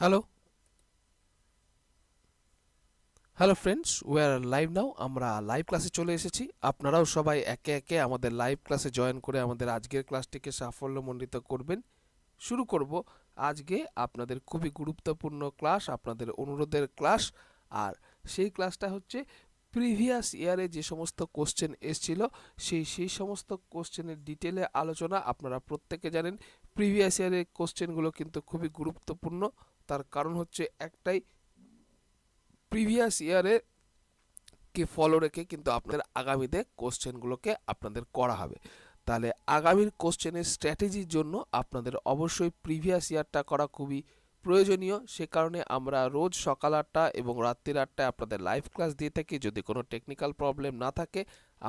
Hello hello friends we are live now আমরা live ক্লাসে চলে এসেছি। আপনারাও সবাই একে একে আমাদের লাইভ ক্লাসে জয়েন করে আমাদের আজকের ক্লাসটিকে সাফল্যমণ্ডিত করবেন। শুরু করব আজকে আপনাদের খুবই গুরুত্বপূর্ণ ক্লাস আপনাদের অনুরোধের ক্লাস আর সেই ক্লাসটা হচ্ছে প্রিভিয়াস ইয়ারে যে সমস্ত কোশ্চেন এসছিল, সেই সেই সমস্ত কোশ্চেনের ডিটেলে আলোচনা আপনারা প্রত্যেকে জানেন। প্রিভিয়াস ইয়ারের কোশ্চেনগুলো কিন্তু খুবই গুরুত্বপূর্ণ। তার কারণ হচ্ছে একটাই প্রিভিয়াস ইয়ারে কে ফলো রেখে কিন্তু আপনাদের আগামীতে কোশ্চেনগুলোকে আপনাদের করা হবে। তাহলে আগামীর কোশ্চেনের স্ট্র্যাটেজির জন্য আপনাদের অবশ্যই প্রিভিয়াস ইয়ারটা করা খুবই প্রয়োজনীয়, সে কারণে আমরা রোজ সকাল আটটা এবং রাত্রির আটটায় আপনাদের লাইভ ক্লাস দিয়ে থাকি। যদি কোনো টেকনিক্যাল প্রবলেম না থাকে,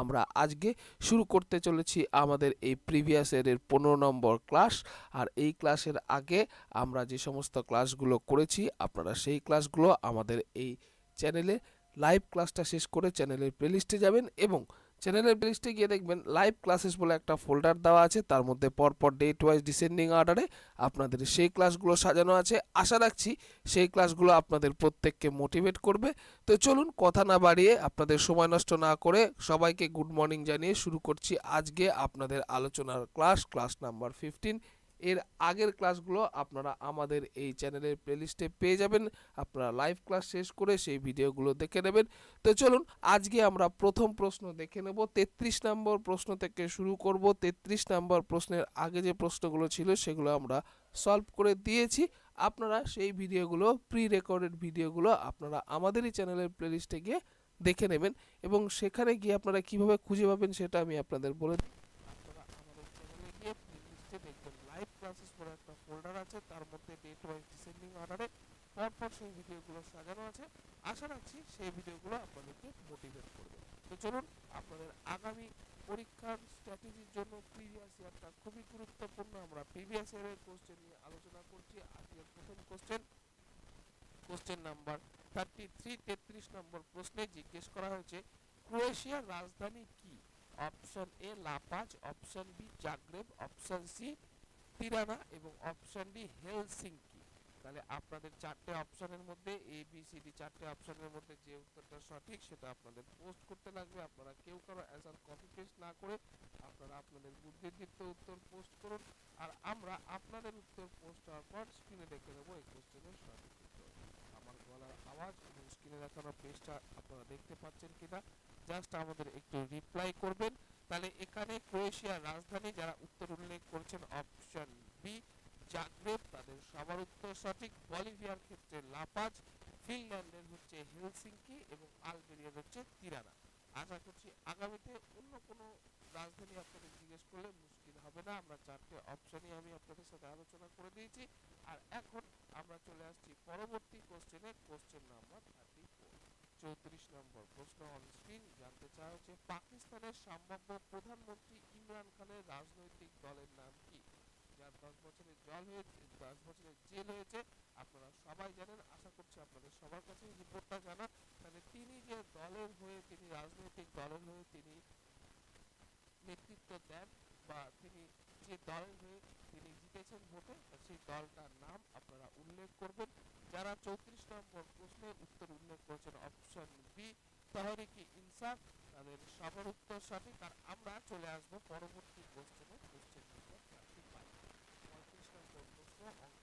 আমরা আজকে শুরু করতে চলেছি আমাদের এই প্রিভিয়াস ইয়ারের পনেরো নম্বর ক্লাস আর এই ক্লাসের আগে আমরা যে সমস্ত ক্লাসগুলো করেছি, আপনারা সেই ক্লাসগুলো আমাদের এই চ্যানেলে লাইভ ক্লাসটা শেষ করে চ্যানেলের প্লেলিস্টে যাবেন এবং চ্যানেলের প্লেলিস্টে গিয়ে দেখবেন লাইভ ক্লাসেস বলে একটা ফোল্ডার দেওয়া আছে। তার মধ্যে পরপর ডেট ওয়াইজ ডিসেন্ডিং অর্ডারে আপনাদের সেই ক্লাসগুলো সাজানো আছে। আশা রাখছি সেই ক্লাসগুলো আপনাদের প্রত্যেককে মোটিভেট করবে। তো চলুন কথা না বাড়িয়ে আপনাদের সময় নষ্ট না করে সবাইকে গুড মর্নিং জানিয়ে শুরু করছি আজকে আপনাদের আলোচনার ক্লাস ক্লাস নাম্বার ফিফটিন এর আগের ক্লাসগুলো আপনারা আমাদের এই চ্যানেলের প্লেলিস্টে পেয়ে যাবেন। আপনারা লাইভ ক্লাস শেষ করে সেই ভিডিওগুলো দেখে নেবেন। তো চলুন, আজকে আমরা প্রথম প্রশ্ন দেখে নেব। তেত্রিশ নম্বর প্রশ্ন থেকে শুরু করব। তেত্রিশ নম্বর প্রশ্নের আগে যে প্রশ্নগুলো ছিল সেগুলো আমরা সলভ করে দিয়েছি। আপনারা সেই ভিডিওগুলো প্রি রেকর্ডেড ভিডিওগুলো আপনারা আমাদেরই চ্যানেলের প্লেলিস্টে গিয়ে দেখে নেবেন এবং সেখানে গিয়ে আপনারা কীভাবে খুঁজে পাবেন সেটা আমি আপনাদের বলে দিই আপনারা আমাদের চ্যানেলে গিয়ে প্লেলিস্টে দেখবেন লাইভ ক্লাসেস বলে একটা ফোল্ডার আছে, তার মধ্যে ডেট ওয়াইজ ডিসেন্ডিং অর্ডারে পরপর সেই ভিডিওগুলো সাজানো আছে। আশা রাখছি সেই ভিডিওগুলো আপনাদেরকে মোটিভেট করবে। তো চলুন, আপনাদের আগামী পরীক্ষার স্ট্র্যাটেজির জন্য প্রিভিয়াস ইয়ারটা খুবই গুরুত্বপূর্ণ। আমরা প্রিভিয়াস ইয়ারের কোশ্চেন নিয়ে আলোচনা করছি। আজকের প্রথম question question number thirty three তেত্রিশ নম্বর প্রশ্নে জিজ্ঞেস করা হয়েছে, ক্রোয়েশিয়ার রাজধানী কি? Option A La Paz option B Zagreb option C Tirana এবং অপশন ডি হেলসিঙ্কি তাহলে আপনাদের চারটে অপশনের মধ্যে এ বি সি ডি চারটে অপশনের মধ্যে যে উত্তরটা সঠিক সেটা আপনাদের পোস্ট করতে লাগবে। আপনারা কেউ কারও অ্যান্সার কপি পেস্ট না করে আপনারা আপনাদের বুদ্ধিদীপ্ত উত্তর পোস্ট করুন। আর আমরা আপনাদের উত্তর পোস্ট হওয়ার পর স্ক্রিনে দেখে নেব এই কোশ্চেনের সঠিক উত্তর। আমার গলার আওয়াজ এবং স্ক্রিনে দেখানো পেজটা আপনারা দেখতে পাচ্ছেন কিনা? জাস্ট আমাদের একটু রিপ্লাই করবেন। তাহলে এখানে ক্রোয়েশিয়ার রাজধানী, যারা উত্তর উল্লেখ করেছেন অপশন বি, জাগ্রেব, তাদের সবার উত্তর সঠিক। বলিভিয়ার ক্ষেত্রে লাপাজ, ফিনল্যান্ডের হচ্ছে হেলসিঙ্কি এবং আলবেরিয়ার হচ্ছে তিরানা। আশা করছি আগামীতে অন্য কোনো রাজধানী আপনাদের জিজ্ঞেস করলে মুশকিল হবে না। আমরা চারটে অপশনই আমি আপনাদের সাথে আলোচনা করে দিয়েছি। আর এখন আমরা চলে আসছি পরবর্তী কোশ্চেনে কোশ্চেন নাম্বার থার্টি চৌত্রিশ নম্বর প্রশ্ন অন স্ক্রিন জানতে চাওয়া হচ্ছে, পাকিস্তানের সম্ভাব্য প্রধানমন্ত্রী ইমরান খানের রাজনৈতিক দলের নাম কি? দশ জল হয়েছে, দশ জেল হয়েছে, আপনারা সবাই জানেন, আশা করছি আপনাদের সবার কাছে রিপোর্টটা জানা। তাহলে তিনি যে দলের হয়ে, তিনি রাজনৈতিক দলের হয়ে তিনি নেতৃত্ব দেন বা তিনি যে দলের হয়ে তিনি জিতেছেন ভোটে সেই দলটার নাম আপনারা উল্লেখ করবেন। যারা চৌত্রিশ নম্বর প্রশ্নের উত্তর উল্লেখ করেছেন, অপশন বি, তাহরিকি ইনসাফ, তাদের সবার উত্তর সঠিক। আর আমরা চলে আসব পরবর্তী কোশ্চেনে কোশ্চেন Uh-huh.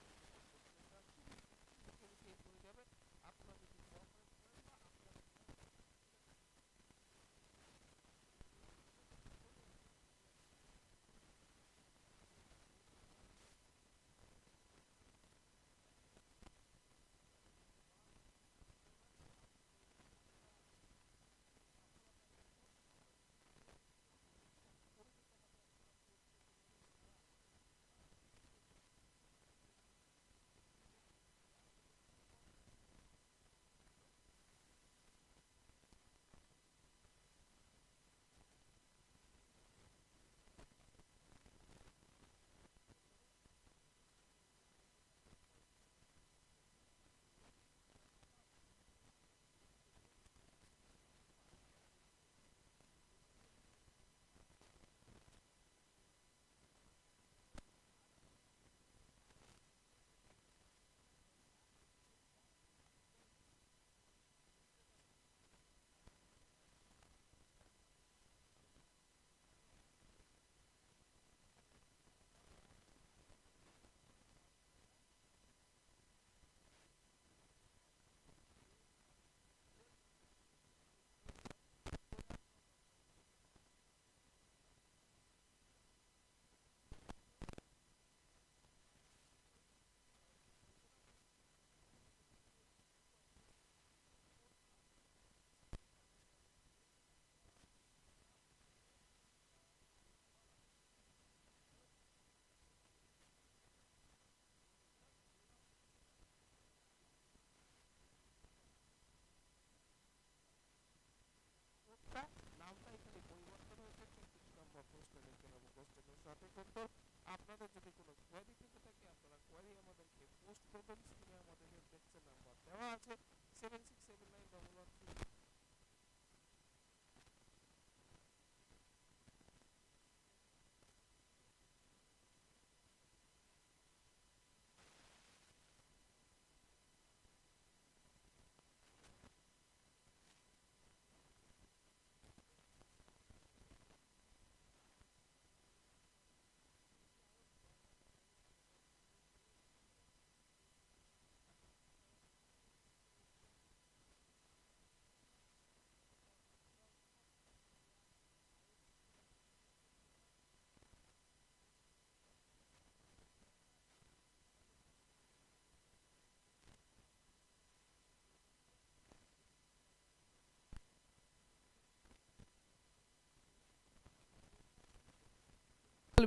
আমাদেরকে স্ক্রিনের মধ্যে হেল্প নাম্বার দেওয়া আছে seven six seven nine double one three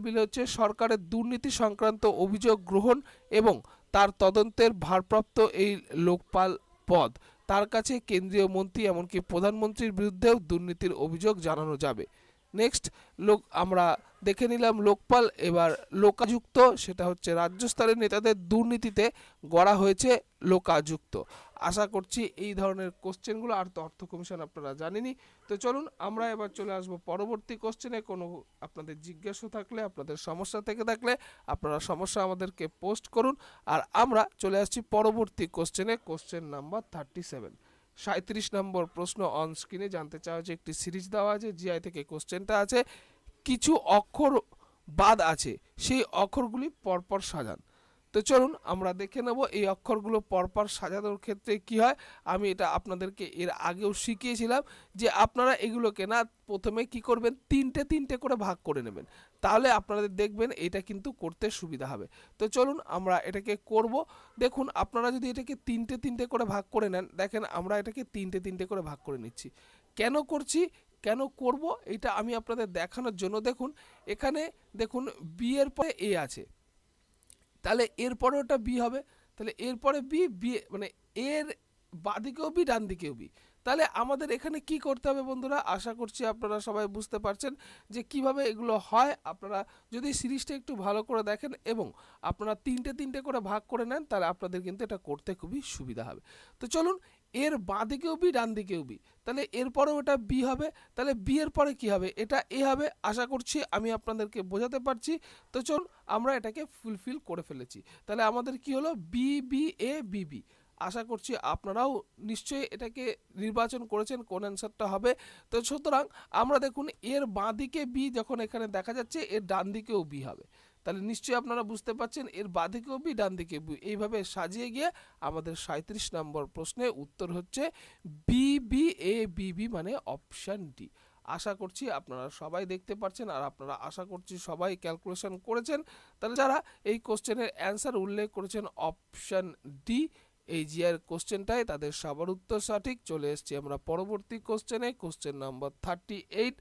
bill হচ্ছে সরকারের দুর্নীতি সংক্রান্ত অভিযোগ গ্রহণ এবং তার তদন্তের ভারপ্রাপ্ত এই লোকপাল পদ। তার কাছে কেন্দ্রীয় মন্ত্রী এমনকি প্রধানমন্ত্রীর বিরুদ্ধেও দুর্নীতির অভিযোগ জানানো যাবে। নেক্সট, লোক আমরা দেখে নিলাম লোকপাল, এবার লোকাযুক্ত, সেটা হচ্ছে রাজ্য স্তরের নেতাদের দুর্নীতিতে গড়া হয়েছে লোকাযুক্ত। আশা করছি এই ধরনের কোশ্চেনগুলো, আর তো অর্থ কমিশন আপনারা জানেনই। তো চলুন, আমরা এবার চলে আসব পরবর্তী কোশ্চেনে। কোনো আপনাদের জিজ্ঞাসা থাকলে, আপনাদের সমস্যা থেকে থাকলে, আপনারা সমস্যা আমাদেরকে পোস্ট করুন। আর আমরা চলে আসছি পরবর্তী কোশ্চেনে, কোশ্চেন নাম্বার থার্টি সেভেন। সাঁত্রিশ নম্বর প্রশ্ন অন স্ক্রিনে জানতে চাওয়া যে, একটি সিরিজ দেওয়া আছে জিআই থেকে কোশ্চেনটা আছে। কিছু অক্ষর বাদ আছে, সেই অক্ষরগুলি পরপর সাজান। তো চলুন আমরা দেখে নেব এই অক্ষরগুলো পরপর সাজানোর ক্ষেত্রে কি হয়। আমি এটা আপনাদেরকে এর আগেও শিখিয়েছিলাম যে আপনারা এগুলোকে না প্রথমে কি করবেন, তিনটে তিনটে করে ভাগ করে নেবেন। তাহলে আপনাদের দেখবেন এটা কিন্তু করতে সুবিধা হবে। তো চলুন আমরা এটাকে করব। দেখুন, আপনারা যদি এটাকে তিনটে তিনটে করে ভাগ করে নেন, দেখেন আমরা এটাকে তিনটে তিনটে করে ভাগ করে নিচ্ছি। কেন করছি? কেন করব এটা আমি আপনাদের দেখানোর জন্য। দেখুন, এখানে দেখুন বি এর পরে এ আছে। তাহলে এরপরে ওটা বি হবে। তাহলে এরপরে বি বি মানে এর বাদিকেও বি ডান দিকেও বি তাহলে আমাদের এখানে কি করতে হবে বন্ধুরা? আশা করছি আপনারা সবাই বুঝতে পারছেন যে কীভাবে এগুলো হয়। আপনারা যদি সিরিজটা একটু ভালো করে দেখেন এবং আপনারা তিনটে তিনটে করে ভাগ করে নেন, তাহলে আপনাদের কিন্তু এটা করতে খুবই সুবিধা হবে। তো চলুন এর বাঁ দিকেও বি ডান দিকেও বি। তাহলে এরপরেও এটা বি হবে। তাহলে বি এর পরে কি হবে? এটা এ হবে। আশা করছি আমি আপনাদেরকে বোঝাতে পারছি। তো চল আমরা এটাকে ফুলফিল করে ফেলেছি। তাহলে আমাদের কি হলো? B B A B B আশা করছি আপনারাও নিশ্চয়ই এটাকে নির্বাচন করেছেন, কোন অ্যান্সারটা হবে। তো সুতরাং, আমরা দেখুন, এর বাঁ দিকে বি যখন এখানে দেখা যাচ্ছে, এর ডান দিকেও বি হবে। তাহলে নিশ্চয়ই আপনারা বুঝতে পারছেন, এর বাঁ দিকেও বি ডান দিকে বি এইভাবে সাজিয়ে গিয়ে আমাদের সাঁত্রিশ নম্বর প্রশ্নে উত্তর হচ্ছে বি বি এ বি মানে অপশান ডি আশা করছি আপনারা সবাই দেখতে পাচ্ছেন আর আপনারা আশা করছি সবাই ক্যালকুলেশন করেছেন। তাহলে যারা এই কোশ্চেনের অ্যান্সার উল্লেখ করেছেন অপশান ডি এই জিআর কোশ্চেনটায় তাদের সবার উত্তর সঠিক। চলে এসেছি আমরা পরবর্তী কোশ্চেনে কোশ্চেন নাম্বার থার্টি এইট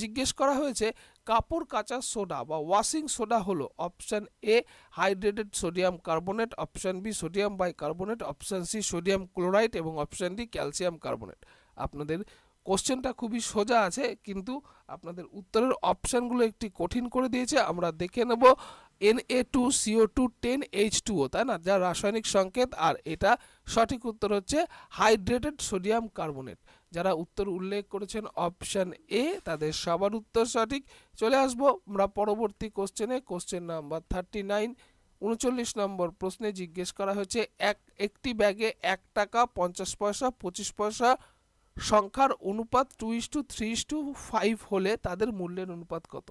জিজ্ঞেস করা হয়েছে, কাপড় কাচা সোডা বা ওয়াশিং সোডা হলো option A hydrated sodium carbonate option B sodium bicarbonate option C sodium chloride এবং অপশান ডি ক্যালসিয়াম কার্বনেট আপনাদের কোশ্চেনটা খুবই সোজা আছে, কিন্তু আপনাদের উত্তরের অপশানগুলো একটি কঠিন করে দিয়েছে। আমরা দেখে নেব N A two CO two ten H two O তাই না? যা রাসায়নিক সংকেত, আর এটা সঠিক উত্তর হচ্ছে হাইড্রেটেড সোডিয়াম কার্বনেট যারা উত্তর উল্লেখ করেছেন অপশান এ তাদের সবার উত্তর সঠিক। চলে আসব আমরা পরবর্তী কোশ্চেনে কোশ্চেন নাম্বার থার্টি নাইন উনচল্লিশ নম্বর প্রশ্নে জিজ্ঞেস করা হয়েছে, এক, একটি ব্যাগে এক টাকা পঞ্চাশ পয়সা, পঁচিশ পয়সা সংখ্যার অনুপাত two is to three is to five হলে তাদের মূল্যের অনুপাত কত?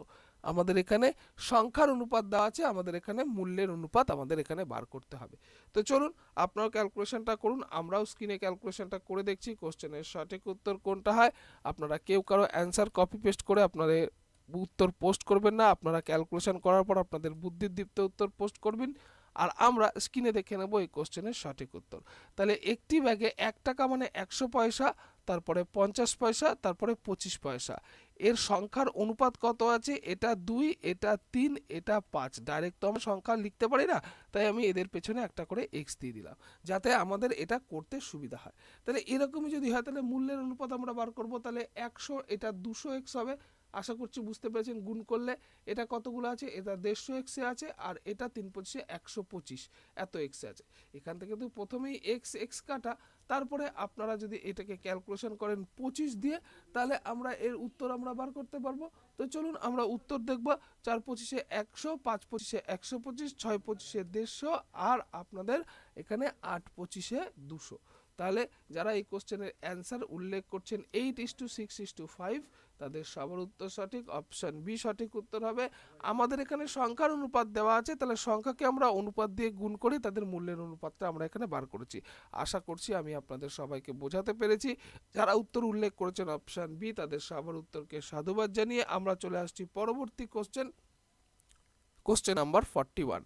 আমাদের এখানে সংখ্যার অনুপাত দেওয়া আছে, আমাদের এখানে মূল্যের অনুপাত আমাদের এখানে বার করতে হবে। তো চলুন, আপনার ক্যালকুলেশনটা করুন, আমরাও স্ক্রিনে ক্যালকুলেশনটা করে দেখছি কোশ্চেনের সঠিক উত্তর কোনটা হয়। আপনারা কেউ কারও অ্যান্সার কপি পেস্ট করে আপনাদের উত্তর পোস্ট করবেন না, আপনারা ক্যালকুলেশন করার পর আপনাদের বুদ্ধিদীপ্ত উত্তর পোস্ট করবেন, আর আমরা স্ক্রিনে দেখে নেব এই কোশ্চেনের সঠিক উত্তর। তাহলে একটি ব্যাগে এক টাকা মানে একশো পয়সা, তারপরে পঞ্চাশ পয়সা, তারপরে পঁচিশ পয়সা। এর সংখ্যার অনুপাত কত আছে? এটা দুই, এটা তিন, এটা পাঁচ। ডাইরেক্ট তো আমরা সংখ্যা লিখতে পারি না, তাই আমি এদের পেছনে একটা করে এক্স দিয়ে দিলাম, যাতে আমাদের এটা করতে সুবিধা হয়। তাহলে এরকমই যদি হয়, তাহলে মূল্যের অনুপাত আমরা বার করব, তাহলে একশো, এটা দুশো এক্স হবে। আশা করছি বুঝতে পেরেছেন, গুণ করলে এটা কতগুলো আছে? এটা দেড়শো এক্সে আছে, আর এটা তিন পঁচিশে একশো পঁচিশ, এত এক্সে আছে। এখান থেকে তো প্রথমেই এক্স এক্স কাটা তারপরে আপনারা যদি এটাকে ক্যালকুলেশন করেন পঁচিশ দিয়ে, তাহলে আমরা এর উত্তর আমরা বার করতে পারব। তো চলুন আমরা উত্তর দেখব, চার পঁচিশে একশো, পাঁচ পঁচিশে একশো পঁচিশ, ছয় পঁচিশে দেড়শো আর আপনাদের এখানে আট পঁচিশে দুশো। তাহলে যারা এই কোশ্চেনের অ্যান্সার উল্লেখ করছেন eight is to six is to five তাদের সবার উত্তর সঠিক অপশন বি সঠিক উত্তর হবে। আমাদের এখানে সংখ্যার অনুপাত দেওয়া আছে, তাহলে সংখ্যাকে আমরা অনুপাত দিয়ে গুণ করে তাদের মূল্যের অনুপাতটা আমরা এখানে বার করেছি। আশা করছি আমি আপনাদের সবাইকে বোঝাতে পেরেছি। যারা উত্তর উল্লেখ করেছেন অপশন বি তাদের সবার উত্তরকে সাধুবাদ জানিয়ে আমরা চলে আসছি পরবর্তী question question number forty one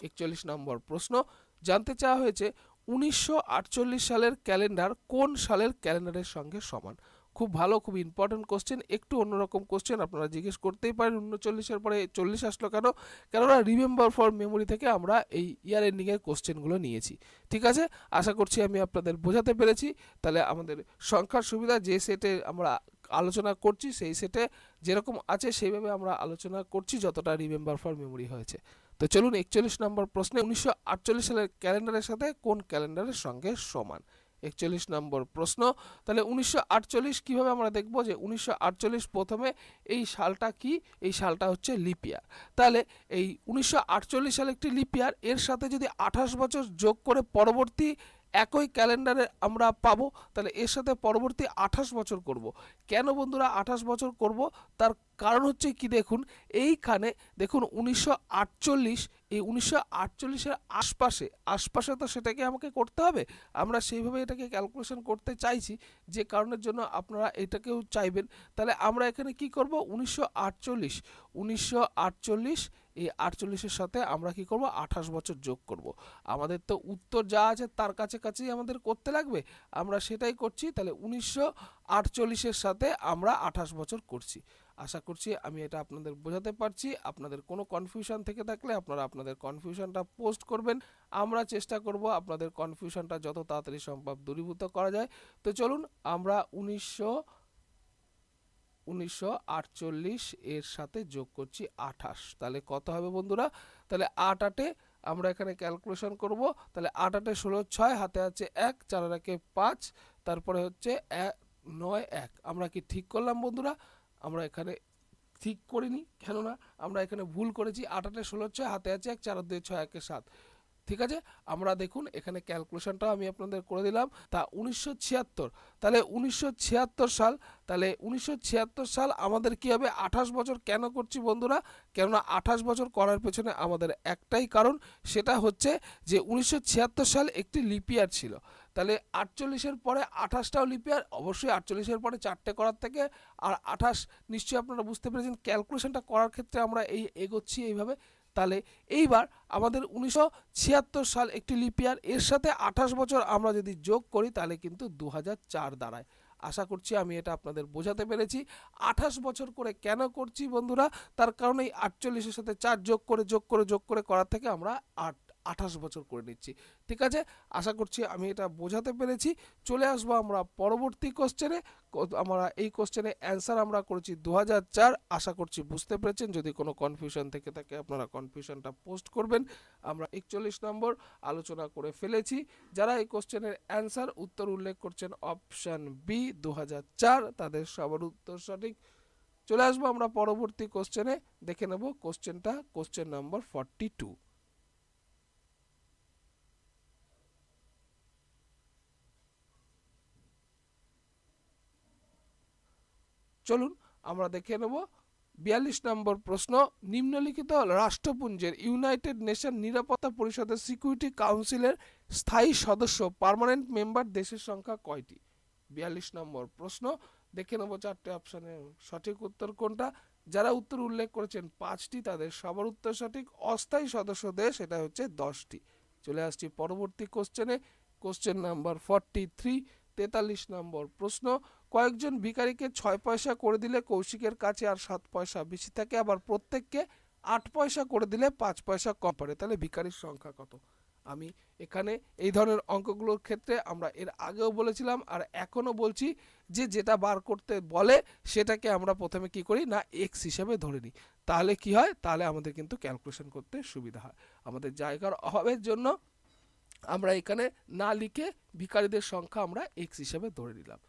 একচল্লিশ নম্বর প্রশ্ন, জানতে চাওয়া হয়েছে, উনিশশো আটচল্লিশ সালের ক্যালেন্ডার কোন সালের ক্যালেন্ডারের সঙ্গে সমান? খুব ভালো, খুব ইম্পর্টেন্ট কোশ্চেন একটু অন্যরকম কোশ্চেন আপনারা জিজ্ঞেস করতেই পারেন উনচল্লিশের পরে চল্লিশ আসলো কেন? কেননা রিমেম্বার ফর মেমোরি থেকে আমরা এই ইয়ার এন্ডিংয়ের কোশ্চেনগুলো নিয়েছি। ঠিক আছে? আশা করছি আমি আপনাদের বোঝাতে পেরেছি। তাহলে আমাদের সংখ্যার সুবিধা যে সেটে আমরা আলোচনা করছি, সেই সেটে যেরকম আছে সেইভাবে আমরা আলোচনা করছি যতটা রিমেম্বার ফর মেমোরি হয়েছে। তো চলুন একচল্লিশ নম্বর প্রশ্নে উনিশশো আটচল্লিশ সালের ক্যালেন্ডারের সাথে কোন ক্যালেন্ডারের সঙ্গে সমান? একচল্লিশ নম্বর প্রশ্ন। তাহলে উনিশশো কীভাবে আমরা দেখব যে উনিশশো আটচল্লিশ প্রথমে এই সালটা কি? এই সালটা হচ্ছে লিপিয়ার তাহলে এই উনিশশো সালে একটি লিপিয়ার এর সাথে যদি আঠাশ বছর যোগ করে পরবর্তী একই ক্যালেন্ডারে আমরা পাবো, তাহলে এর সাথে পরবর্তী আঠাশ বছর করব। কেন বন্ধুরা আঠাশ বছর করব? তার কারণ হচ্ছে কি দেখুন, এইখানে দেখুন উনিশশো আটচল্লিশ, এই উনিশশো আটচল্লিশের আশপাশে আশপাশে তো সেটাকে আমাকে করতে হবে। আমরা সেইভাবে এটাকে ক্যালকুলেশন করতে চাইছি, যে কারণের জন্য আপনারা এটাকেও চাইবেন। তাহলে আমরা এখানে কি করব? উনিশশো আটচল্লিশ উনিশশো আটচল্লিশ, এই আটচল্লিশের সাথে আমরা কি করব? আঠাশ বছর যোগ করব। আমাদের তো উত্তর যা আছে তার কাছে কাছেই আমাদের করতে লাগবে। আমরা সেটাই করছি, তাহলে উনিশশো আটচল্লিশের সাথে আমরা আঠাশ বছর করছি। আশা করছি আমি এটা আপনাদের বোঝাতে পারছি। আপনাদের কোনো কনফিউশন থেকে থাকলে আপনারা আপনাদের কনফিউশনটা পোস্ট করবেন। আমরা চেষ্টা করব আপনাদের কনফিউশনটা যত তাড়াতাড়ি সম্ভব দূরীভূত করা যায়। তো চলুন আমরা উনিশশো উনিশশো এর সাথে যোগ করছি আঠাশ। তাহলে কত হবে বন্ধুরা? তাহলে আট আটে আমরা এখানে ক্যালকুলেশন করব। তাহলে আট আটে ষোলো ছয়, হাতে আছে এক, চার একে পাঁচ, তারপরে হচ্ছে এক নয়, এক। আমরা কি ঠিক করলাম বন্ধুরা? আমরা এখানে ঠিক করিনি। কেননা আমরা এখানে ভুল করেছি। আট আটে ষোলো ছয়, হাতে আছে এক, চার দুই ছয়, একে সাত। ঠিক আছে? আমরা দেখুন, এখানে ক্যালকুলেশনটাও আমি আপনাদের করে দিলাম। তা উনিশশো ছিয়াত্তর। তাহলে উনিশশো ছিয়াত্তর সাল, তাহলে উনিশশো ছিয়াত্তর সাল আমাদের কি হবে? আঠাশ বছর কেন করছি বন্ধুরা? কেননা আঠাশ বছর করার পেছনে আমাদের একটাই কারণ, সেটা হচ্ছে যে উনিশশো ছিয়াত্তর সাল একটি লিপিয়ার ছিল। তাহলে আটচল্লিশের পরে আঠাশটাও লিপি আর অবশ্যই আটচল্লিশের পরে চারটে করার থেকে আর আঠাশ নিশ্চয়ই আপনারা বুঝতে পেরেছেন ক্যালকুলেশনটা করার ক্ষেত্রে আমরা এই এগোচ্ছি এইভাবে। তাহলে এইবার আমাদের উনিশশো ছিয়াত্তর সাল একটি লিপিয়ার এর সাথে আঠাশ বছর আমরা যদি যোগ করি তাহলে কিন্তু দু চার দাঁড়ায়। আশা করছি আমি এটা আপনাদের বোঝাতে পেরেছি। আঠাশ বছর করে কেন করছি বন্ধুরা? তার কারণে এই আটচল্লিশের সাথে চার যোগ করে যোগ করে যোগ করে করার থেকে আমরা আট আঠাশ বছর করে নিচ্ছি। ঠিক আছে? আশা করছি আমি এটা বোঝাতে পেরেছি। চলে আসব আমরা পরবর্তী কোশ্চেনে আমরা এই কোশ্চেনে অ্যান্সার আমরা করেছি দু চার। আশা করছি বুঝতে পেরেছেন। যদি কোনো কনফিউশন থেকে থাকে আপনারা কনফিউশনটা পোস্ট করবেন। আমরা একচল্লিশ নম্বর আলোচনা করে ফেলেছি। যারা এই কোশ্চেনের অ্যান্সার উত্তর উল্লেখ করছেন অপশান বি দু চার, তাদের সবার উত্তর সঠিক। চলে আসব আমরা পরবর্তী কোশ্চেনে দেখে নেব কোশ্চেনটা কোশ্চেন নম্বর ফর্টি টু চলুন আমরা দেখে নেব। বিয়াল্লিশ নম্বর প্রশ্ন, নিম্নলিখিত রাষ্ট্রপুঞ্জের ইউনাইটেড নেশন নিরাপত্তা পরিষদের সিকিউরিটি কাউন্সিলের স্থায়ী সদস্য পার্মানেন্ট মেম্বার দেশের সংখ্যা কয়টি? বিয়াল্লিশ নম্বর প্রশ্ন, দেখে নেব চারটে অপশানের সঠিক উত্তর কোনটা। যারা উত্তর উল্লেখ করেছেন পাঁচটি, তাদের সবার উত্তর সঠিক। অস্থায়ী সদস্য দেশ এটা হচ্ছে দশটি। চলে আসছি পরবর্তী কোশ্চেনে। কোশ্চেন নাম্বার ফর্টি থ্রি তেতাল্লিশ নম্বর প্রশ্ন কয়েকজন ভিখারিকে ছয় পয়সা করে দিলে কৌশিকের কাছে আর সাত পয়সা বেশি থাকে, আবার প্রত্যেককে আট পয়সা করে দিলে পাঁচ পয়সা কম পড়ে। তাহলে ভিখারির সংখ্যা কত? আমি এখানে এই ধরনের অঙ্কগুলোর ক্ষেত্রে আমরা এর আগেও বলেছিলাম আর এখনও বলছি যে যেটা বার করতে বলে সেটাকে আমরা প্রথমে কি করি না এক্স হিসেবে ধরে নিই। তাহলে কি হয়? তাহলে আমাদের কিন্তু ক্যালকুলেশন করতে সুবিধা হয়। আমাদের জায়গার অভাবের জন্য আমরা এখানে না লিখে ভিখারিদের সংখ্যা আমরা এক্স হিসেবে ধরে নিলাম।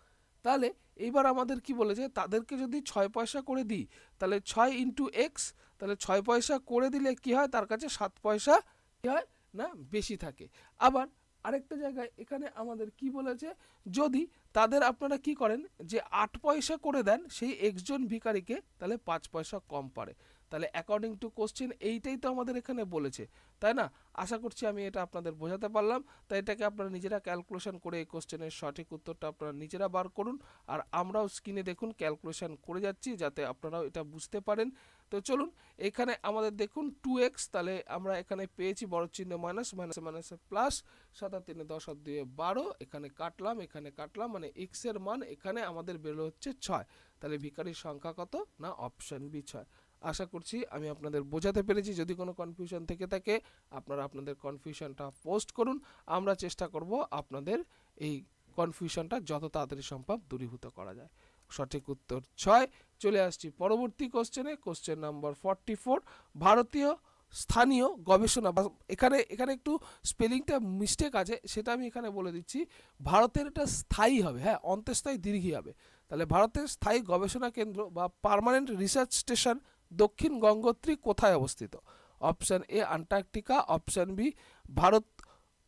তাহলে এইবার আমাদের কি বলেছে? তাদেরকে যদি ছয় পয়সা করে দিই, তাহলে ছয় ইন্টু এক্স তাহলে ছয় পয়সা করে দিলে কি হয়? তার কাছে সাত পয়সা কী হয়? না, বেশি থাকে। আবার আরেকটা জায়গায় এখানে আমাদের কি বলেছে? যদি তাদের আপনারা কি করেন? যে আট পয়সা করে দেন, সেই একজন ভিকারিকে তাহলে পাঁচ পয়সা কম পারে। তাহলে অ্যাকর্ডিং টু কোশ্চেন এইটাই তো আমাদের এখানে বলেছে, তাই না? আশা করছি আমি এটা আপনাদের বোঝাতে পারলাম, তাই এটাকে আপনারা নিজেরা ক্যালকুলেশন করে এই কোশ্চেনের সঠিক উত্তরটা আপনারা নিজেরা বার করুন, আর আমরাও স্ক্রিনে দেখুন ক্যালকুলেশন করে যাচ্ছি যাতে আপনারাও এটা বুঝতে পারেন। তো চলুন, এখানে আমাদের দেখুন টু এক্স তাহলে আমরা এখানে পেয়েছি বড় চিহ্ন মাইনাস মাইনাস মাইনাস প্লাস সাত আর তিনে, দশ আর দুয়ে বারো, এখানে কাটলাম এখানে কাটলাম মানে এক্সের মান এখানে আমাদের বেরো হচ্ছে ছয়, তাহলে ভিখারির সংখ্যা কত? না অপশন বি ছয়। আশা করছি আমি আপনাদের বোঝাতে পেরেছি। যদি কোনো কনফিউশন থেকে থাকে, আপনারা আপনাদের কনফিউশনটা পোস্ট করুন। আমরা চেষ্টা করব আপনাদের এই কনফিউশনটা যত তাড়াতাড়ি সম্ভব দূরীভূত করা যায়। সঠিক উত্তর ছয়। চলে আসছি পরবর্তী কোশ্চেনে কোশ্চেন নাম্বার ফর্টি ফোর ভারতীয় স্থানীয় গবেষণা বা এখানে এখানে একটু স্পেলিংটা মিস্টেক আছে, সেটা আমি এখানে বলে দিচ্ছি। ভারতের এটা স্থায়ী হবে হ্যাঁ অন্তঃস্থায়ী দীর্ঘী হবে। তাহলে ভারতের স্থায়ী গবেষণা কেন্দ্র বা পার্মানেন্ট রিসার্চ স্টেশন দক্ষিণ গঙ্গোত্রী কোথায় অবস্থিত? Option A Antarctica, option B Bharat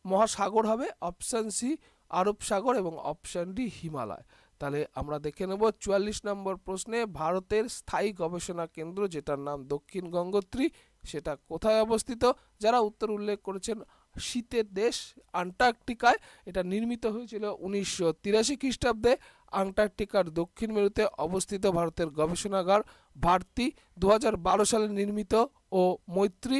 মহাসাগর হবে, অপশান সি আরব সাগর এবং অপশান ডি হিমালয়। তাহলে আমরা দেখে নেব চুয়াল্লিশ নম্বর প্রশ্নে ভারতের স্থায়ী গবেষণা কেন্দ্র যেটার নাম দক্ষিণ গঙ্গোত্রী, সেটা কোথায় অবস্থিত? যারা উত্তর উল্লেখ করেছেন, শীতের দেশ আন্টার্কটিকায়, এটা নির্মিত হয়েছিল উনিশশো তিরাশি খ্রিস্টাব্দে। আন্টার্কটিকার দক্ষিণ মেরুতে অবস্থিত ভারতের গবেষণাগার ভারতী দু হাজার বারো সালে নির্মিত ও মৈত্রী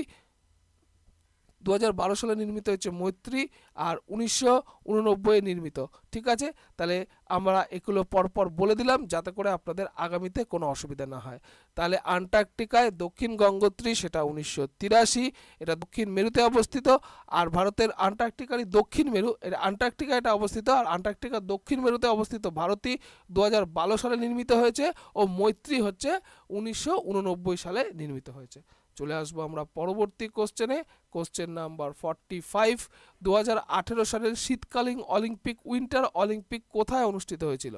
দু হাজার বারো সালে নির্মিত হয়েছে মৈত্রী আর উনিশশো উননব্বই নির্মিত। ঠিক আছে? তাহলে আমরা এগুলো পরপর বলে দিলাম যাতে করে আপনাদের আগামীতে কোনো অসুবিধা না হয়। তাহলে আন্টার্কটিকায় দক্ষিণ গঙ্গোত্রী সেটা উনিশশো তিরাশি, এটা দক্ষিণ মেরুতে অবস্থিত আর ভারতের আন্টার্কটিকারই দক্ষিণ মেরু এটা আন্টার্কটিকা এটা অবস্থিত আর আন্টার্কটিকার দক্ষিণ মেরুতে অবস্থিত ভারতী দু হাজার বারো সালে নির্মিত হয়েছে ও মৈত্রী হচ্ছে উনিশশো উননব্বই সালে নির্মিত হয়েছে। চলে আসব আমরা পরবর্তী কোশ্চেনে কোশ্চেন নাম্বার ফর্টি ফাইভ দু হাজার আঠেরো সালের শীতকালীন অলিম্পিক উইন্টার অলিম্পিক কোথায় অনুষ্ঠিত হয়েছিল?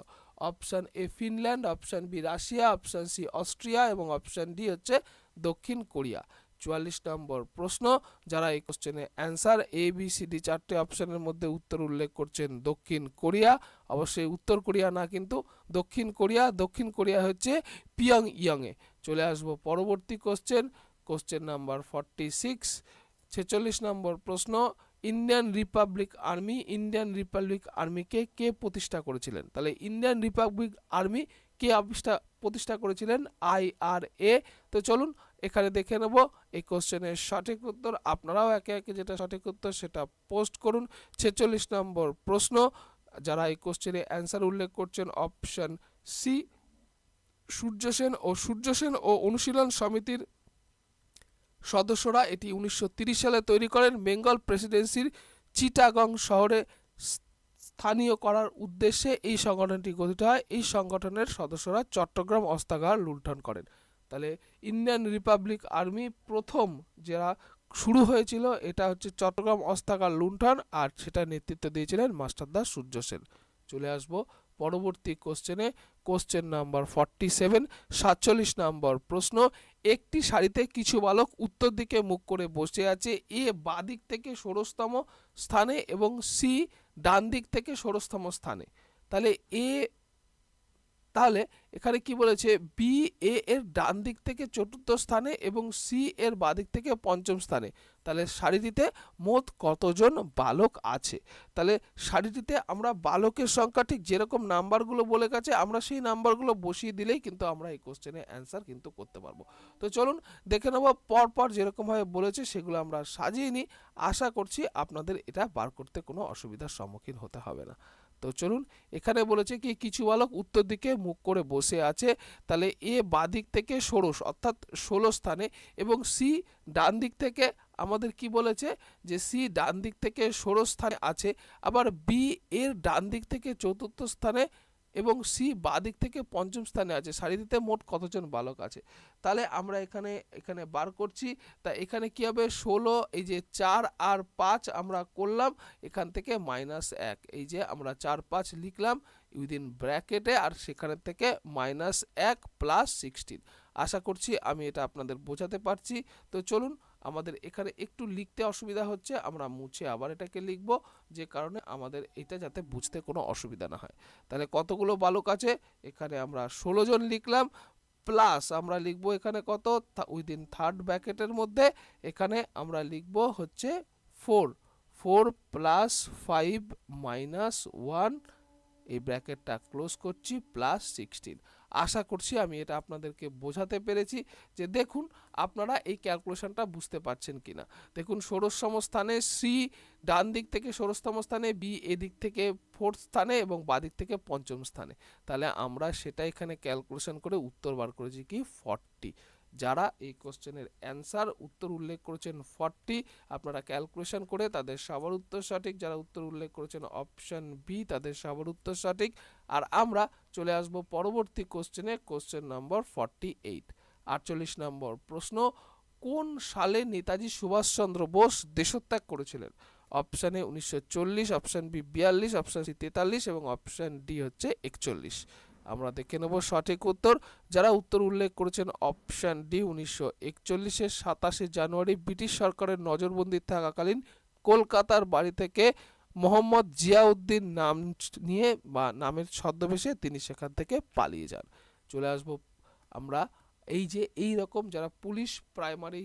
Option A Finland option B Russia option C Austria এবং অপশান ডি হচ্ছে দক্ষিণ কোরিয়া। চুয়াল্লিশ নম্বর প্রশ্ন, যারা এই কোশ্চেনে answer A B C D চারটে অপশানের মধ্যে উত্তর উল্লেখ করছেন দক্ষিণ কোরিয়া, অবশ্যই উত্তর কোরিয়া না কিন্তু দক্ষিণ কোরিয়া। দক্ষিণ কোরিয়া হচ্ছে পিয়ং ইয়ংয়ে চলে আসব পরবর্তী question question number forty six ছেচল্লিশ নম্বর প্রশ্ন Indian Republic Army Indian Republic আর্মিকে কে প্রতিষ্ঠা করেছিলেন? তাহলে ইন্ডিয়ান রিপাবলিক আর্মি কে আবিষ্কার প্রতিষ্ঠা করেছিলেন? আই আর এ তো চলুন এখানে দেখে নেব। এই কোশ্চেনের সঠিক উত্তর, আপনারাও একে একে যেটা সঠিক উত্তর সেটা পোস্ট করুন। ছেচল্লিশ নম্বর প্রশ্ন, যারা এই কোশ্চেনে অ্যান্সার উল্লেখ করছেন অপশন সি সূর্য সেন ও সূর্য সেন ও অনুশীলন সমিতির সদস্যরা এটি উনিশশো সালে তৈরি করেন। বেঙ্গল প্রেসিডেন্সির চিটাগং শহরে স্থানীয় করার উদ্দেশ্যে এই সংগঠনটি গঠিত হয়। এই সংগঠনের সদস্যরা চট্টগ্রাম অস্ত্রাগার লুণ্ঠন করেন। তাহলে ইন্ডিয়ান রিপাবলিক আর্মি প্রথম যারা শুরু হয়েছিল, এটা হচ্ছে চট্টগ্রাম অস্ত্রাগার লুণ্ঠন আর সেটা নেতৃত্ব দিয়েছিলেন মাস্টারদা সূর্য সেন। চলে আসব পরবর্তী কোশ্চেনে কোশ্চেন নাম্বার ফর্টি সেভেন সাতচল্লিশ নম্বর প্রশ্ন একটি সারিতে কিছু বালক উত্তর দিকে মুখ করে বসে আছে। এ বাদিক থেকে ষোড়শতম স্থানে এবং সি ডান দিক থেকে ষোড়শতম স্থানে। তাহলে এ তাহলে এখানে কি বলেছে? বি এ এর ডান দিক থেকে চতুর্থ স্থানে এবং সি এর বাদিক থেকে পঞ্চম স্থানে। তাহলে সারিটিতে মোট কতজন বালক আছে? তাহলে সারিটিতে আমরা বালকের সংখ্যা ঠিক যেরকম নাম্বারগুলো বলে গেছে, আমরা সেই নাম্বারগুলো বসিয়ে দিলেই কিন্তু আমরা এই কোশ্চেনের অ্যান্সার কিন্তু করতে পারব। তো চলুন দেখে নেব পর পর যেরকমভাবে বলেছে সেগুলো আমরা সাজিয়ে নিই। আশা করছি আপনাদের এটা বার করতে কোনো অসুবিধার সম্মুখীন হতে হবে না। তো চলুন, এখানে বলেছে কি কিছু বালক উত্তর দিকে মুখ করে বসে আছে। তাহলে এ বাদিক থেকে ষোড়শ, অর্থাৎ ষোলো স্থানে এবং সি ডান দিক থেকে আমাদের কি বলেছে যে সি ডান দিক থেকে ষোড়শ স্থানে আছে, আবার বি এর ডান দিক থেকে চতুর্থ স্থানে এবং সি বাঁ দিক থেকে পঞ্চম স্থানে আছে। সারিতে মোট কতজন বালক আছে? তাহলে আমরা এখানে এখানে বার করছি। তা এখানে কি হবে? ষোলো, এই যে চার আর পাঁচ আমরা করলাম। এখান থেকে মাইনাস এক। এই যে আমরা চার পাঁচ লিখলাম উইদিন ব্র্যাকেটে আর সেখানে থেকে মাইনাস এক প্লাস সিক্সটিন। আশা করছি আমি এটা আপনাদের বোঝাতে পারছি। তো চলুন আমাদের এখানে একটু লিখতে অসুবিধা হচ্ছে, আমরা মুছে আবার এটাকে লিখব, যে কারণে আমাদের এটা যাতে বুঝতে কোনো অসুবিধা না হয়। তাহলে কতগুলো বালক আছে? এখানে আমরা ষোলো জন লিখলাম প্লাস আমরা লিখব এখানে কত? উইদিন থার্ড ব্র্যাকেটের মধ্যে এখানে আমরা লিখব হচ্ছে four four plus five minus one এই ব্র্যাকেটটা ক্লোজ করছি প্লাস সিক্সটিন আশা করছি আমি এটা আপনাদেরকে বোঝাতে পেরেছি যে দেখুন, আপনারা এই ক্যালকুলেশনটা বুঝতে পারছেন কি না দেখুন, ষোড়শতম স্থানে সি, ডান দিক থেকে ষোড়শতম স্থানে বি এদিক থেকে ফোর্থ স্থানে এবং বাদিক থেকে পঞ্চম স্থানে। তাহলে আমরা সেটা এখানে ক্যালকুলেশন করে উত্তর বার করেছি কি, ফর্টি। যারা এই কোশ্চেনের অ্যান্সার উত্তর উল্লেখ করেছেন ফর্টি, আপনারা ক্যালকুলেশন করে তাদের সবার উত্তর সঠিক, যারা উত্তর উল্লেখ করেছেন অপশন বি তাদের সবার উত্তর সঠিক। আর আমরা চলে আসব পরবর্তী কোশ্চেনে, কোশ্চেন নম্বর ফর্টি এইট। আটচল্লিশ নম্বর প্রশ্ন, কোন সালে নেতাজি সুভাষচন্দ্র বোস দেশত্যাগ করেছিলেন? অপশানে উনিশশো চল্লিশ, অপশান বি বিয়াল্লিশ, অপশান সি তেতাল্লিশ এবং অপশান ডি হচ্ছে একচল্লিশ। আমরা দেখে নেব সঠিক উত্তর। যারা উত্তর উল্লেখ করেছেন অপশান ডি উনিশশো একচল্লিশের সাতাশে জানুয়ারি ব্রিটিশ সরকারের নজরবন্দি থাকাকালীন কলকাতার বাড়ি থেকে মোহাম্মদ জিয়াউদ্দিন নাম নিয়ে বা নামের ছদ্মবেশে তিনি সেখান থেকে পালিয়ে যান। চলে আসব আমরা। এই যে, এই রকম যারা পুলিশ প্রাইমারি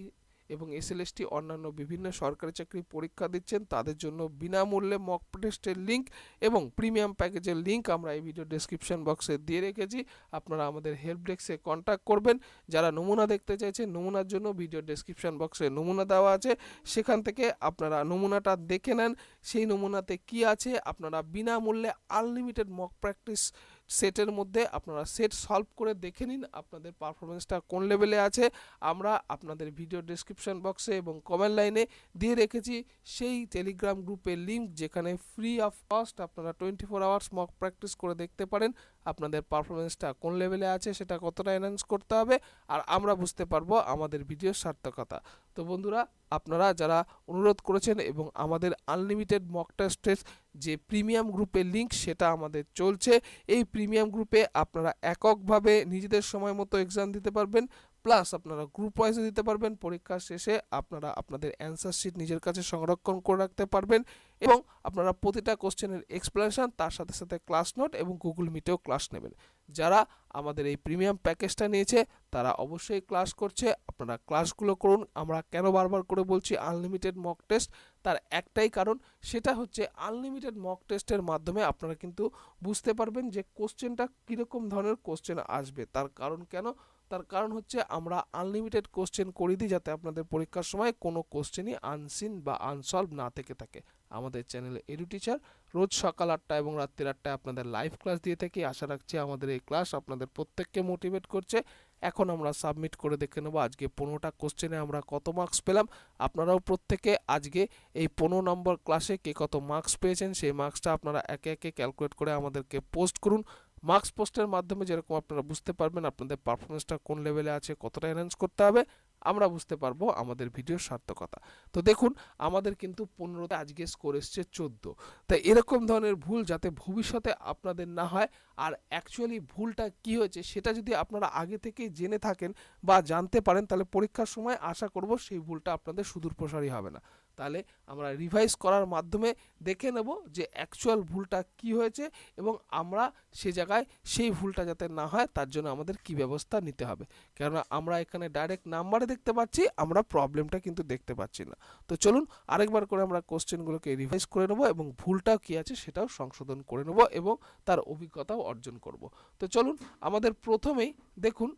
এবং এসএলএসটি অন্যান্য বিভিন্ন সরকারি চাকরি পরীক্ষা দিচ্ছেন, তাদের জন্য বিনামূল্যে মক টেস্টের লিঙ্ক এবং প্রিমিয়াম প্যাকেজের লিঙ্ক আমরা এই ভিডিও ডেসক্রিপশন বক্সে দিয়ে রেখেছি। আপনারা আমাদের হেল্প ডেস্কে কন্ট্যাক্ট করবেন। যারা নমুনা দেখতে চাইছেন, নমুনার জন্য ভিডিও ডেসক্রিপশন বক্সে নমুনা দেওয়া আছে। সেখান থেকে আপনারা নমুনাটা দেখে নেন। সেই নমুনাতে কি আছে? আপনারা বিনামূল্যে আনলিমিটেড মক প্র্যাকটিস সেটের মধ্যে আপনারা সেট সলভ করে দেখে নিন আপনাদের পারফরমেন্সটা কোন লেভেলে আছে। আমরা আপনাদের ভিডিও ডেসক্রিপশন বক্সে এবং কমেন্ট লাইনে দিয়ে রেখেছি। সেই টেলিগ্রাম গ্রুপের লিঙ্ক যেখানে ফ্রি অফ কস্ট আপনারা twenty four hours mock practice করে দেখতে পারেন। আপনাদের পারফরমেন্সটা কোন লেভেলে আছে সেটা কতটা এনহান্স করতে হবে। আর আমরা বুঝতে পারব আমাদের ভিডিওর সার্থকতা। তো বন্ধুরা, আপনারা যারা অনুরোধ করেছেন এবং আমাদের আনলিমিটেড মক টেস্টের যে প্রিমিয়াম গ্রুপের লিঙ্ক সেটা আমাদের চলছে, এই প্রিমিয়াম গ্রুপে আপনারা এককভাবে নিজেদের সময় মতো এক্সাম দিতে পারবেন। প্লাস আপনারা গ্রুপ ওয়াইজও দিতে পারবেন। পরীক্ষার শেষে আপনারা আপনাদের অ্যান্সার শিট নিজের কাছে সংরক্ষণ করে রাখতে পারবেন এবং আপনারা প্রতিটা কোশ্চেনের এক্সপ্লেনেশন তার সাথে সাথে ক্লাস নোট এবং গুগল মিটেও ক্লাস নেবেন। যারা আমাদের এই প্রিমিয়াম প্যাকেজটা নিয়েছে, তারা অবশ্যই ক্লাস করছে। আপনারা ক্লাসগুলো করুন। আমরা কেন বারবার করে বলছি আনলিমিটেড মক টেস্ট তার একটাই কারণ, সেটা হচ্ছে আনলিমিটেড মক টেস্টের মাধ্যমে আপনারা কিন্তু বুঝতে পারবেন যে কোশ্চেনটা কীরকম ধরনের কোশ্চেন আসবে। তার কারণ কেন? তার কারণ হচ্ছে আমরা আনলিমিটেড কোশ্চেন করে দিই যাতে আপনাদের পরীক্ষার সময় কোনো কোশ্চেনই আনসিন বা আনসলভ না থেকে থাকে। আমাদের চ্যানেলে এডু টিচার রোজ সকাল আটটা এবং রাত্রির আটটায় আপনাদের লাইভ ক্লাস দিয়ে থাকি। আশা রাখছি আমাদের এই ক্লাস আপনাদের প্রত্যেককে মোটিভেট করছে। এখন আমরা সাবমিট করে দেখে নেব আজকে পনেরোটা কোশ্চেনে আমরা কত মার্কস পেলাম। আপনারাও প্রত্যেকে আজকে এই পনেরো নম্বর ক্লাসে কে কত মার্কস পেয়েছেন, সেই মার্কসটা আপনারা একে একে ক্যালকুলেট করে আমাদেরকে পোস্ট করুন। মার্কস পোস্টের মাধ্যমে যেরকম আপনারা বুঝতে পারবেন আপনাদের পারফরমেন্সটা কোন লেভেলে আছে, কতটা এনহান্স করতে হবে, আমরা বুঝতে পারব আমাদের ভিডিওর সার্থকতা। তো দেখুন, আমাদের কিন্তু পনেরোতে আজকে স্কোর এসছে চোদ্দ। তাই এরকম ধরনের ভুল যাতে ভবিষ্যতে আপনাদের না হয়, আর অ্যাকচুয়ালি ভুলটা কি হয়েছে সেটা যদি আপনারা আগে থেকেই জেনে থাকেন বা জানতে পারেন, তাহলে পরীক্ষার সময় আশা করব সেই ভুলটা আপনাদের সুদূর প্রসারী হবে না। তাহলে আমরা রিভাইজ করার মাধ্যমে দেখে নেব যে অ্যাকচুয়াল ভুলটা কি হয়েছে এবং আমরা সে জায়গায় সেই ভুলটা যাতে না হয়, তার জন্য আমাদের কি ব্যবস্থা নিতে হবে। কেননা আমরা এখানে ডাইরেক্ট নাম্বারে দেখতে পাচ্ছি, আমরা প্রবলেমটা কিন্তু দেখতে পাচ্ছি না। তো চলুন আরেকবার করে আমরা কোশ্চেনগুলোকে রিভাইজ করে নেব এবং ভুলটাও কি আছে সেটাও সংশোধন করে নেব এবং তার অভিজ্ঞতাও অর্জন করব। তো চলুন আমাদের প্রথমেই দেখুন,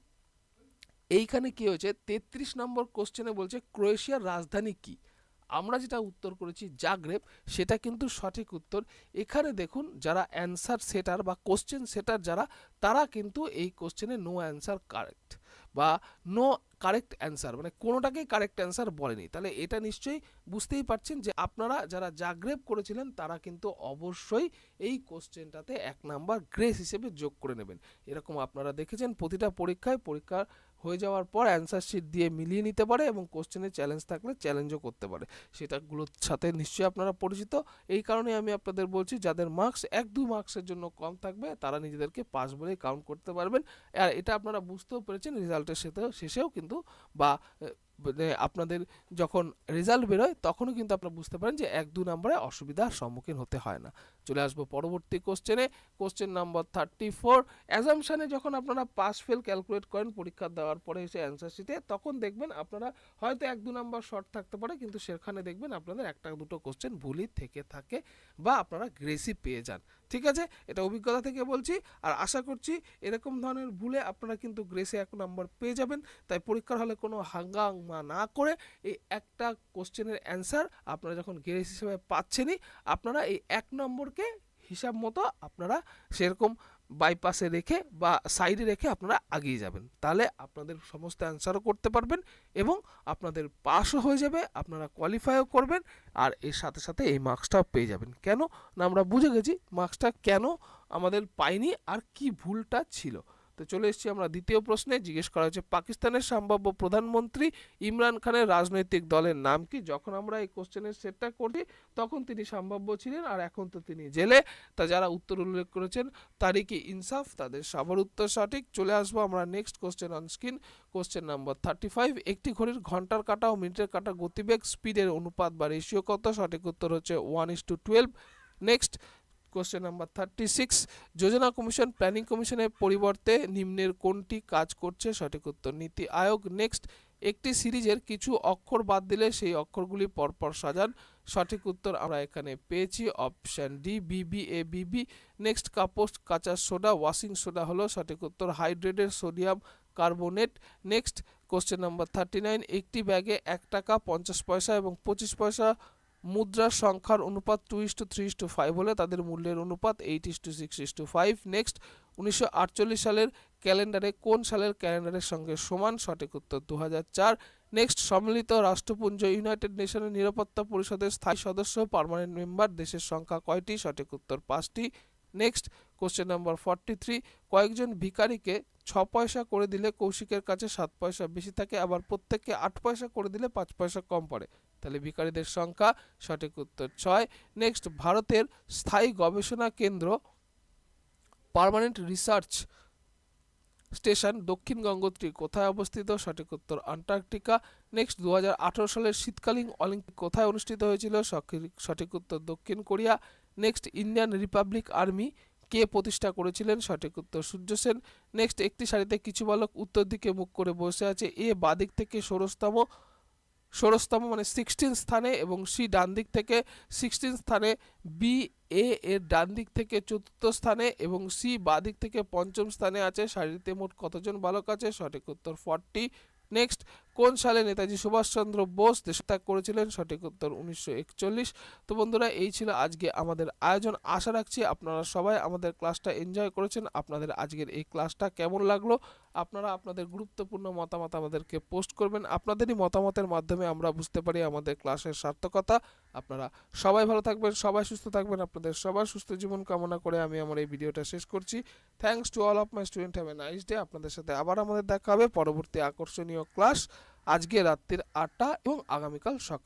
এইখানে কি হয়েছে? তেত্রিশ নম্বর কোশ্চেনে বলছে, ক্রোয়েশিয়ার রাজধানী কি? আমরা যেটা উত্তর করেছি জাগ্রেব, সেটা কিন্তু সঠিক উত্তর। এখানে দেখুন, যারা অ্যান্সার সেটার বা কোশ্চেন সেটার যারা, তারা কিন্তু এই কোশ্চেনে নো অ্যান্সার কারেক্ট বা নো কারেক্ট অ্যান্সার মানে কোনোটাকেই কারেক্ট অ্যান্সার বলেনি। তাহলে এটা নিশ্চয়ই বুঝতেই পারছেন যে আপনারা যারা জাগ্রেব করেছিলেন, তারা কিন্তু অবশ্যই এই কোশ্চেনটাতে এক নাম্বার গ্রেস হিসেবে যোগ করে নেবেন। এরকম আপনারা দেখেছেন, প্রতিটা পরীক্ষায় পরীক্ষা হয়ে যাওয়ার পর অ্যান্সার শিট দিয়ে মিলিয়ে নিতে পারে এবং কোশ্চেনে চ্যালেঞ্জ থাকলে চ্যালেঞ্জও করতে পারে। সেটাগুলোর সাথে নিশ্চয়ই আপনারা পরিচিত। এই কারণে আমি আপনাদের বলছি, যাদের মার্কস এক দু মার্কসের জন্য কম থাকবে, তারা নিজেদেরকে পাস বলেই কাউন্ট করতে পারবেন। আর এটা আপনারা বুঝতেও পেরেছেন রেজাল্টের সাথেও শেষেও কিন্তু বা মানে আপনাদের যখন রেজাল্ট বেরোয়, তখনও কিন্তু আপনারা বুঝতে পারেন যে এক দু নম্বরে অসুবিধার সম্মুখীন হতে হয় না। চলে আসব পরবর্তী কোশ্চেনে কোশ্চেন নাম্বার থার্টি ফোর অ্যাজামশানে যখন আপনারা পাস ফেল ক্যালকুলেট করেন, পরীক্ষা দেওয়ার পরে এসে অ্যান্সার শিটে তখন দেখবেন আপনারা হয়তো এক দু নাম্বার শর্ট থাকতে পারে, কিন্তু সেখানে দেখবেন আপনাদের একটা দুটো কোশ্চেন ভুলই থেকে থাকে বা আপনারা গ্রেসি পেয়ে যান। ঠিক আছে? এটা অভিজ্ঞতা থেকে বলছি। আর আশা করছি এরকম ধরনের ভুলে আপনারা কিন্তু গ্রেসে এক নম্বর পেয়ে যাবেন। তাই পরীক্ষার হলে কোনো হাঙ্গামা না করে এই একটা কোশ্চেনের অ্যান্সার আপনারা যখন গ্রেস হিসেবে পাচ্ছেনই, আপনারা এই এক নম্বরকে হিসাব মতো আপনারা সেরকম বাইপাসে রেখে বা সাইডে রেখে আপনারা আগিয়ে যাবেন। তাহলে আপনাদের সমস্ত অ্যান্সারও করতে পারবেন এবং আপনাদের পাসও হয়ে যাবে, আপনারা কোয়ালিফাইও করবেন আর এর সাথে সাথে এই মার্কসটাও পেয়ে যাবেন। কেন? না, আমরা বুঝে গেছি মার্কসটা কেন আমাদের পাইনি আর কি ভুলটা ছিল। তো চলে এসেছি আমরা দ্বিতীয় প্রশ্নে, জিজ্ঞেস করা হয়েছে, পাকিস্তানের সম্ভাব্য প্রধানমন্ত্রী ইমরান খানের রাজনৈতিক দলের নাম কি? যখন আমরা এই কোশ্চেনের সেটটা করি তখন তিনি সম্ভাব্য ছিলেন আর এখন তো তিনি জেলে। তা যারা উত্তর উল্লেখ করেছেন তারিকি ইনসাফ? তাদের সবার উত্তর সঠিক। চলে আসব আমরা next question on screen question number thirty five একটি ঘড়ির ঘণ্টার কাটা ও মিনিটের কাটা গতিবেগ স্পিডের অনুপাত বা রেশিও কত? সঠিক উত্তর হচ্ছে one is to twelve next question number thirty six Yojana commission planning কমিশনের পরিবর্তে নিম্নের কোনটি কাজ করছে? সঠিক উত্তর, নীতি আয়োগ। নেক্সট একটি সিরিজের কিছু অক্ষর বাদ দিলে সেই অক্ষরগুলি পরপর সাজান। সঠিক উত্তর আমরা এখানে পেয়েছি অপশন ডি বিবি এ বিবি নেক্সট কাপোস্ট কাঁচা সোডা ওয়াশিং সোডা হলো সঠিক উত্তর hydrated sodium carbonate next question number thirty nine একটি ব্যাগে এক টাকা পঞ্চাশ পয়সা এবং পঁচিশ পয়সা মুদ্রার সংখ্যার অনুপাত two is to three is to five হলে তাদের মূল্যের অনুপাত eight is to six is to five next উনিশশো আটচল্লিশ সালের ক্যালেন্ডারে কোন সালের ক্যালেন্ডারের সঙ্গে সমান? সঠিক উত্তর দু হাজার চার। নেক্সট সম্মিলিত রাষ্ট্রপুঞ্জ ইউনাইটেড নেশনের নিরাপত্তা পরিষদের স্থায়ী সদস্য পার্মানেন্ট মেম্বার দেশের সংখ্যা কয়টি? সঠিক উত্তর পাঁচটি। Next question number forty three কয়েকজন ভিকারিকে ছ পয়সা করে দিলে কৌশিকের কাছে সাত পয়সা বেশি থাকে, আবার প্রত্যেককে আট পয়সা করে দিলে পাঁচ পয়সা কম পড়ে। তাহলে ভিখারিদের সংখ্যা, সঠিক উত্তর ছয়। নেক্সট ভারতের স্থায়ী গবেষণা কেন্দ্র পার্মানেন্ট রিসার্চ স্টেশন দক্ষিণ গঙ্গোত্রী কোথায় অবস্থিত? সঠিক উত্তর আন্টার্কটিকা। নেক্সট দু সালের শীতকালীন অলিম্পিক কোথায় অনুষ্ঠিত হয়েছিল? সঠিক উত্তর দক্ষিণ Korea. Next Indian Republic Army কে প্রতিষ্ঠা করেছিলেন? সঠিক উত্তর সূর্য সেন। নেক্সট একটি সারিতে কিছু বালক উত্তর দিকে মুখ করে বসে আছে। এ বাদিক থেকে ষোড়শতম ষোড়শতম মানে সিক্সটিন স্থানে এবং সি ডান দিক থেকে সিক্সটিন স্থানে বি এ এর ডান দিক থেকে চতুর্থ স্থানে এবং সি বা দিক থেকে পঞ্চম স্থানে আছে। সারিতে মোট কতজন বালক আছে? সঠিক উত্তর ফর্টি নেক্সট কোন সালে নেতাজি সুভাষচন্দ্র বোস দেশত্যাগ করেছিলেন? সঠিক উত্তর উনিশশো একচল্লিশ। তো বন্ধুরা, এই ছিল আজকে আমাদের আয়োজন। আশা রাখছি আপনারা সবাই আমাদের ক্লাসটা এনজয় করেছেন। আপনাদের আজকের এই ক্লাসটা কেমন লাগল? আপনারা আপনাদের গুরুত্বপূর্ণ মতামত আমাদেরকে পোস্ট করবেন। আপনাদেরই মতামতের মাধ্যমে আমরা বুঝতে পারি আমাদের ক্লাসের সার্থকতা। আপনারা সবাই ভালো থাকবেন, সবাই সুস্থ থাকবেন। আপনাদের সবার সুস্থ জীবন কামনা করে আমি আমার এই ভিডিওটা শেষ করছি। Thanks to all of my student have a nice day আপনাদের সাথে আবার আমাদের দেখা হবে। পরবর্তী আকর্ষণীয় ক্লাস। আজকে রাত্রির আটটা এবং আগামীকাল সকাল।